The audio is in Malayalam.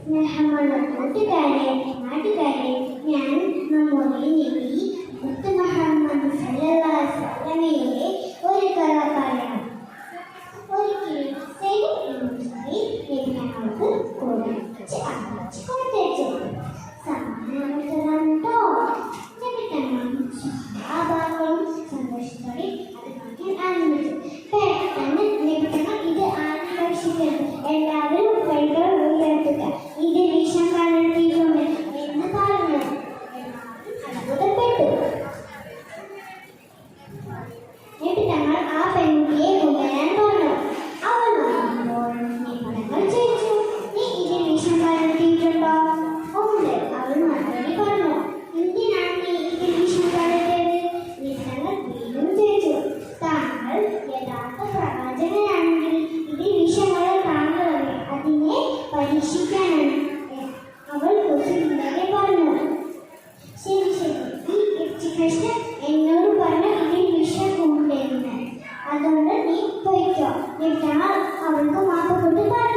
സ്നേഹമുള്ള കൂട്ടുകാരെ നാട്ടുകാരെ ഞാൻ നമ്മുടെ നബി മുത്ത് മുഹമ്മദ് വസല്ലമയുടെ ഒരു കഥ പറയാം ഒരിക്കലും ഞങ്ങൾക്ക് കുറച്ച് അമ്മച്ച് കൊടുത്തേച്ചു തങ്ങളും സഹാബാക്കളും സന്തോഷത്തോടെ അത് നോക്കി ആനന്ദിച്ചു പെട്ടെന്ന് ഇത് ആഘോഷിക്കരുത് എല്ലാവരും ശേഷം എന്നോട് പറഞ്ഞ് ഇതിൽ വിഷം കൊണ്ടുവരുന്നത് അതുകൊണ്ട് നീ പോയിക്കോ എന്നിട്ടാണ് അവൾക്ക് മാപ്പ് കൊണ്ട് പറഞ്ഞു